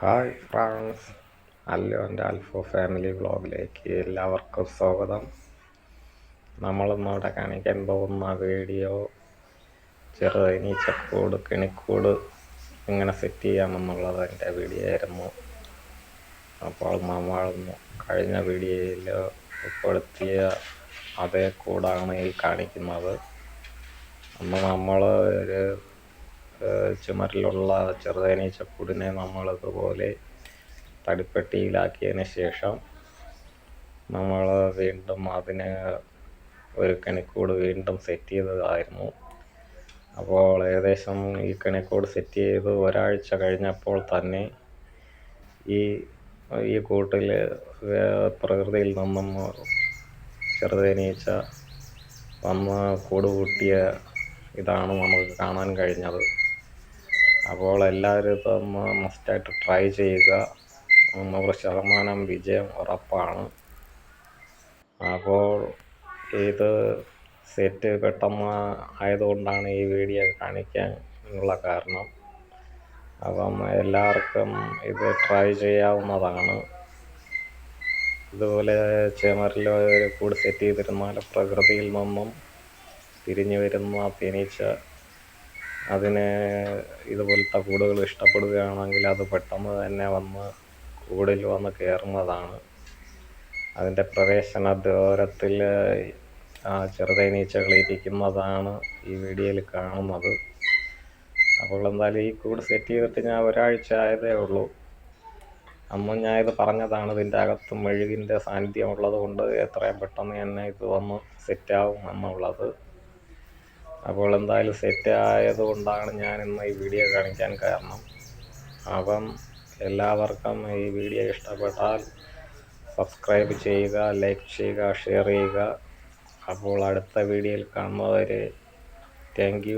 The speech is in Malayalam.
ഹായ് ഫ്രാൻസ് അല്ലോ എന്റെ അൽഫോ ഫാമിലി വ്ളോഗിലേക്ക് എല്ലാവർക്കും സ്വാഗതം. നമ്മളിന്നവിടെ കാണിക്കാൻ പോകുന്ന വീഡിയോ ചെറുതേനീച്ചക്കൂട് കിണിക്കൂട് എങ്ങനെ സെറ്റ് ചെയ്യാമെന്നുള്ളത് എന്റെ വീഡിയോ ആയിരുന്നു. അപ്പോൾ നമ്മൾ കഴിഞ്ഞ വീഡിയോയിൽ ഉൾപ്പെടുത്തിയ അതേ കൂടാണ് ഈ കാണിക്കുന്നത്. അന്ന് നമ്മൾ ഒരു ചുമരിലുള്ള ചെറുതേനീച്ചക്കൂടിനെ നമ്മളിതുപോലെ തടിപ്പെട്ടിയിലാക്കിയതിന് ശേഷം നമ്മൾ വീണ്ടും അതിന് ഒരു കണിക്കൂട് വീണ്ടും സെറ്റ് ചെയ്തതായിരുന്നു. അപ്പോൾ ഏകദേശം ഈ കണിക്കൂട് സെറ്റ് ചെയ്ത് ഒരാഴ്ച കഴിഞ്ഞപ്പോൾ തന്നെ ഈ ഈ കൂട്ടിൽ പ്രകൃതിയിൽ നിന്നും ചെറുതേനീച്ച വന്ന് കൂട് കൂട്ടിയ ഇതാണ് നമുക്ക് കാണാൻ കഴിഞ്ഞത്. അപ്പോൾ എല്ലാവരും ഇതൊന്ന് മസ്റ്റായിട്ട് ട്രൈ ചെയ്യുക. നൂറ് ശതമാനം വിജയം ഉറപ്പാണ്. അപ്പോൾ ഇത് സെറ്റ് പെട്ടെന്ന് ആയതുകൊണ്ടാണ് ഈ വീഡിയോ കാണിക്കാൻ ഉള്ള കാരണം. അപ്പം എല്ലാവർക്കും ഇത് ട്രൈ ചെയ്യാവുന്നതാണ്. ഇതുപോലെ ചേമരിൽ ഒരു കൂട് സെറ്റ് ചെയ്തിരുന്നാൽ പ്രകൃതിയിൽ നിന്നും തിരിഞ്ഞു വരുന്ന തേനീച്ച അതിന് ഇതുപോലത്തെ കൂടുകൾ ഇഷ്ടപ്പെടുകയാണെങ്കിൽ അത് പെട്ടെന്ന് തന്നെ വന്ന് കൂടിൽ വന്ന് കയറുന്നതാണ്. അതിന്റെ പ്രവേശന ദ്വാരത്തിൽ ചെറുതേനീച്ചകൾ ഇരിക്കുന്നതാണ് ഈ വീഡിയോയിൽ കാണുന്നത്. അപ്പോൾ എന്തായാലും ഈ കൂട് സെറ്റ് ചെയ്തിട്ട് ഞാൻ ഒരാഴ്ച ആയതേ ഉള്ളൂ. അന്ന് ഞാൻ ഇത് പറഞ്ഞതാണ് ഇതിന്റെ അകത്ത് മെഴുകിന്റെ സാന്നിധ്യം ഉള്ളത് കൊണ്ട് എത്രയും പെട്ടെന്ന് തന്നെ ഇത് വന്ന് സെറ്റാവും എന്നുള്ളത്. അപ്പോൾ എന്തായാലും സെറ്റ് ആയതുകൊണ്ടാണ് ഞാൻ ഇന്ന് ഈ വീഡിയോ കാണിക്കാൻ കാരണം. അപ്പം എല്ലാവർക്കും ഈ വീഡിയോ ഇഷ്ടപ്പെട്ടാൽ സബ്സ്ക്രൈബ് ചെയ്യുക ലൈക്ക് ചെയ്യുക ഷെയർ ചെയ്യുക. അപ്പോൾ അടുത്ത വീഡിയോയിൽ കാണുന്നവരെ താങ്ക്